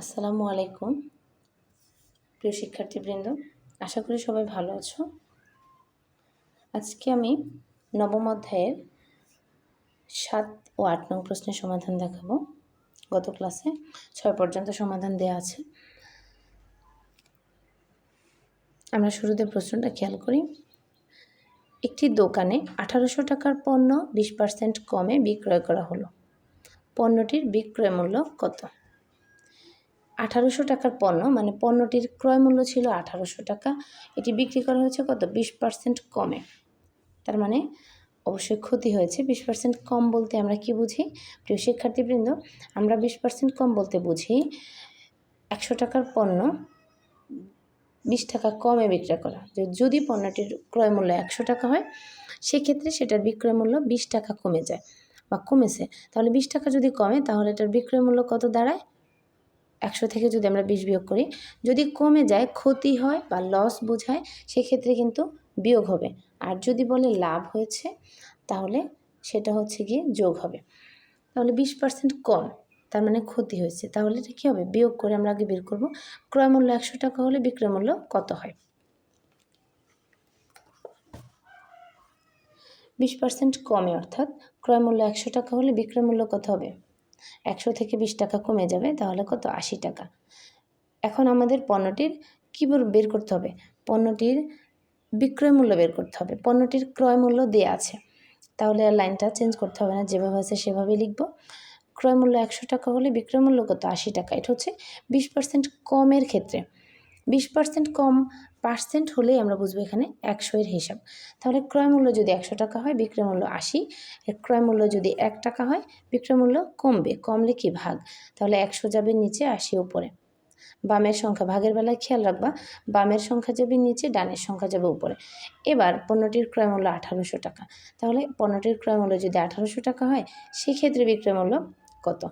আসসালামু আলাইকুম, প্রিয় শিক্ষার্থীবৃন্দ। আশা করি সবাই ভালো আছো। আজকে আমি নবম অধ্যায়ের সাত ও আট নং প্রশ্নের সমাধান দেখাবো। গত ক্লাসে ছয় পর্যন্ত সমাধান দেওয়া আছে। আমরা শুরুতে প্রশ্নটা খেয়াল করি। একটি দোকানে আঠারোশো টাকার পণ্য বিশ পার্সেন্ট কমে বিক্রয় করা হলো। পণ্যটির বিক্রয় মূল্য কত? আঠারোশো টাকার পণ্য মানে পণ্যটির ক্রয় মূল্য ছিল আঠারোশো টাকা। এটি বিক্রি করা হয়েছে কত? বিশ পার্সেন্ট কমে। তার মানে অবশ্যই ক্ষতি হয়েছে। বিশ পার্সেন্ট কম বলতে আমরা কি বুঝি? প্রিয় শিক্ষার্থীবৃন্দ, আমরা বিশ পার্সেন্ট কম বলতে বুঝি একশো টাকার পণ্য বিশ টাকা কমে বিক্রয় করা। যদি পণ্যটির ক্রয় মূল্য একশো টাকা হয়, সেক্ষেত্রে সেটার বিক্রয় মূল্য বিশ টাকা কমে যায় বা কমেছে। তাহলে বিশ টাকা যদি কমে, তাহলে এটার বিক্রয় মূল্য কত দাঁড়ায়? একশো থেকে যদি আমরা বিশ বিয়োগ করি, যদি কমে যায়, ক্ষতি হয় বা লস বোঝায়, সেক্ষেত্রে কিন্তু বিয়োগ হবে। আর যদি বলে লাভ হয়েছে, তাহলে সেটা হচ্ছে গিয়ে যোগ হবে। তাহলে বিশ পার্সেন্ট কম, তার মানে ক্ষতি হয়েছে। তাহলে এটা কী হবে? বিয়োগ করে আমরা আগে বের করব। ক্রয় মূল্য একশো টাকা হলে বিক্রয় মূল্য কত হয়? বিশ পার্সেন্ট কমে, অর্থাৎ ক্রয় মূল্য একশো টাকা হলে বিক্রয় মূল্য কত হবে? একশো থেকে বিশ টাকা কমে যাবে, তাহলে কত? আশি টাকা। এখন আমাদের পণ্যটির কী বের করতে হবে। পণ্যটির বিক্রয় মূল্য বের করতে হবে। পণ্যটির ক্রয় মূল্য দেওয়া আছে। তাহলে আর লাইনটা চেঞ্জ করতে হবে না, যেভাবে আছে সেভাবেই লিখব। ক্রয় মূল্য একশো টাকা হলে বিক্রয় মূল্য কত? আশি টাকা। এটা হচ্ছে বিশ পার্সেন্ট কমের ক্ষেত্রে। বিশ পার্সেন্ট কম পার্সেন্ট হলেই আমরা বুঝব এখানে একশো এর হিসাব। তাহলে ক্রয় মূল্য যদি একশো টাকা হয়, বিক্রয় মূল্য আশি। ক্রয় মূল্য যদি এক টাকা হয়, বিক্রয় মূল্য কমবে, কমলে কি ভাগ? তাহলে একশো যাবে নিচে, আশি উপরে। বামের সংখ্যা ভাগের বেলায় খেয়াল রাখবা, বামের সংখ্যা যাবে নিচে, ডানের সংখ্যা যাবে উপরে। এবার পণ্যটির ক্রয় মূল্য আঠারোশো টাকা। তাহলে পণ্যটির ক্রয় মূল্য যদি আঠারোশো টাকা হয়, সেক্ষেত্রে বিক্রয় মূল্য কত?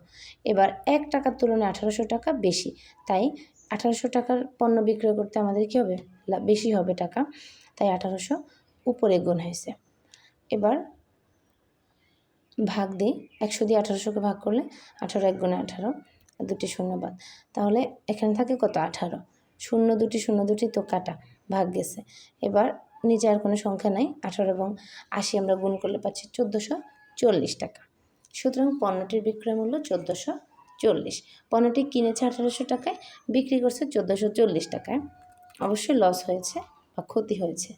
এবার এক টাকার তুলনায় আঠারোশো টাকা বেশি। তাই আঠারোশো টাকার পণ্য বিক্রয় করতে আমাদের কী হবে? বেশি হবে টাকা। তাই আঠারোশো উপরে গুণ হয়েছে। এবার ভাগ দিই। একশো দিয়ে আঠারোশোকে ভাগ করলে আঠারো এক গুণে আঠারো, দুটি শূন্য বাদ। তাহলে এখানে থাকে কত? আঠারো। শূন্য, দুটি শূন্য, দুটি তো কাটা। ভাগ গেছে। এবার নিচে আর কোনো সংখ্যা নাই। আঠারো এবং আশি আমরা গুণ করলে পাচ্ছি চোদ্দোশো চল্লিশ টাকা। সুতরাং পণ্যটির বিক্রয় মূল্য চোদ্দোশো চল্লিশ। পণ্যটি কিনেছে আঠারোশো টাকায়, বিক্রি করছে চোদ্দোশো চল্লিশ টাকায়। অবশ্যই লস হয়েছে বা ক্ষতি হয়েছে।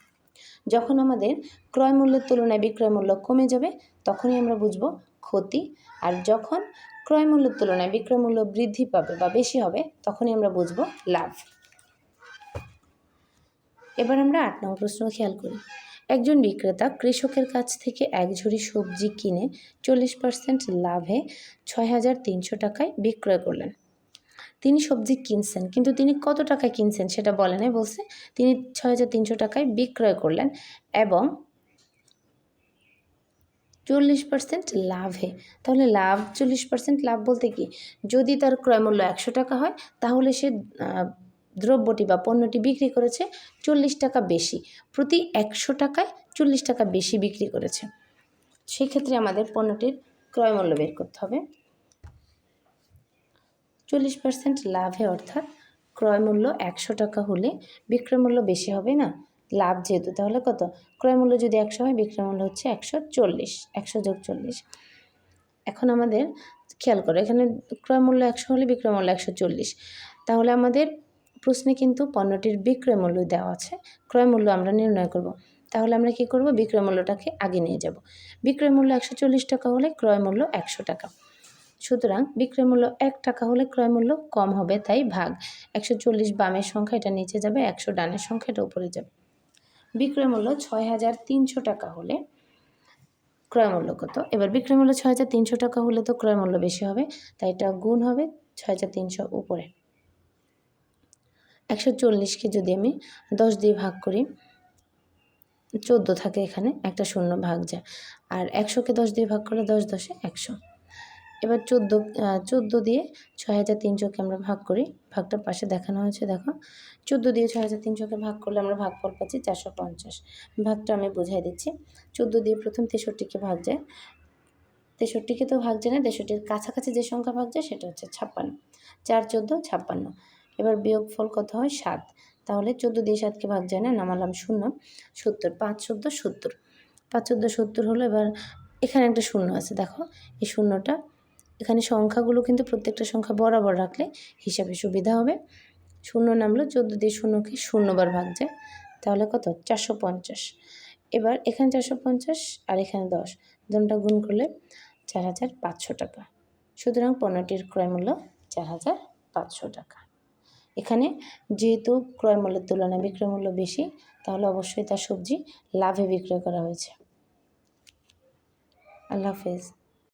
যখন আমাদের ক্রয় মূল্যের তুলনায় বিক্রয় মূল্য কমে যাবে, তখনই আমরা বুঝব ক্ষতি। আর যখন ক্রয় মূল্যের তুলনায় বিক্রয় মূল্য বৃদ্ধি পাবে বা বেশি হবে, তখনই আমরা বুঝব লাভ। এবার আমরা আট নং প্রশ্ন খেয়াল করি। একজন বিক্রেতা কৃষকের কাছ থেকে এক ঝুড়ি সবজি কিনে চল্লিশ পার্সেন্ট লাভে ছয় হাজার তিনশো টাকায় বিক্রয় করলেন। তিনি সবজি কিনছেন, কিন্তু তিনি কত টাকায় কিনছেন সেটা বলেন বলছে তিনি ছয় হাজার তিনশো টাকায় বিক্রয় করলেন এবং চল্লিশ পার্সেন্ট লাভে। তাহলে লাভ, চল্লিশ পার্সেন্ট লাভ বলতে কি? যদি তার ক্রয়মূল্য একশো টাকা হয়, তাহলে সে দ্রব্যটি বা পণ্যটি বিক্রি করেছে চল্লিশ টাকা বেশি। প্রতি একশো টাকায় চল্লিশ টাকা বেশি বিক্রি করেছে। সেক্ষেত্রে আমাদের পণ্যটির ক্রয় মূল্য বের করতে হবে। চল্লিশ পার্সেন্ট লাভে অর্থাৎ ক্রয় মূল্য একশো টাকা হলে বিক্রয় মূল্য বেশি হবে না? লাভ যেহেতু, তাহলে কত? ক্রয় মূল্য যদি একশো হয়, বিক্রয় মূল্য হচ্ছে একশো চল্লিশ, একশো যোগ চল্লিশ। এখন আমাদের খেয়াল করো, এখানে ক্রয় মূল্য একশো হলে বিক্রয় মূল্য একশো চল্লিশ। তাহলে আমাদের প্রশ্নে কিন্তু পণ্যটির বিক্রয় মূল্য দেওয়া আছে। ক্রয় মূল্য আমরা নির্ণয় করব। তাহলে আমরা কি করব? বিক্রয় মূল্যটাকে আগে নিয়ে যাব। বিক্রয় মূল্য একশো চল্লিশ টাকা হলে ক্রয় মূল্য একশো টাকা। সুতরাং বিক্রয় মূল্য এক টাকা হলে ক্রয় মূল্য কম হবে, তাই ভাগ। একশো চল্লিশ বামের সংখ্যা, এটা নিচে যাবে, একশো ডানের সংখ্যা, এটা উপরে যাবে। বিক্রয় মূল্য ছয় হাজার তিনশো টাকা হলে ক্রয় মূল্য কত? এবার বিক্রয় মূল্য ছয় হাজার তিনশো টাকা হলে তো ক্রয় মূল্য বেশি হবে, তাই এটা গুণ হবে ছয় হাজার তিনশো উপরে। একশো চল্লিশকে যদি আমি দশ দিয়ে ভাগ করি, চোদ্দ থাকে এখানে, একটা শূন্য ভাগ যায়। আর একশোকে দশ দিয়ে ভাগ করলে দশ দশে একশো। এবার চোদ্দ চোদ্দ দিয়ে ছয় হাজার তিনশোকে আমরা ভাগ করি, ভাগটা পাশে দেখানো হয়েছে, দেখো। চোদ্দ দিয়ে ছয় হাজার তিনশোকে ভাগ করলে আমরা ভাগ ভাগফল পাচ্ছি চারশো পঞ্চাশ। ভাগটা আমি বুঝাই দিচ্ছি। চোদ্দ দিয়ে প্রথম তেষট্টিকে ভাগ যায় তেষট্টিকে তো ভাগ যায় না, তেষট্টির কাছাকাছি যে সংখ্যা ভাগ যায় সেটা হচ্ছে ছাপ্পান্ন। চার চোদ্দ, ছাপ্পান্ন। এবার বিয়োগ ফল কত হয়? সাত। তাহলে চোদ্দ দিয়ে সাতকে ভাগ যায় না? নামালাম শূন্য। সত্তর। পাঁচ চোদ্দ, সত্তর। পাঁচ চোদ্দ, সত্তর হলো এবার এখানে একটা শূন্য আছে, দেখো। এই শূন্যটা, এখানে সংখ্যাগুলো কিন্তু প্রত্যেকটা সংখ্যা বরাবর রাখলে হিসাবে সুবিধা হবে। শূন্য নামলো চোদ্দ দিয়ে শূন্যকে শূন্যবার ভাগ যায়। তাহলে কত? চারশো পঞ্চাশ। এবার এখানে চারশো পঞ্চাশ আর এখানে দশ। দুটা গুণ করলে চার হাজার পাঁচশো টাকা। সুতরাং পণ্যটির ক্রয় মূল্য চার হাজার পাঁচশো টাকা। এখানে যেহেতু ক্রয়মূল্যের তুলনায় বিক্রয়মূল্য বেশি, তাহলে অবশ্যই তার সবজি লাভে বিক্রয় করা হয়েছে। আল্লাহ হাফেজ।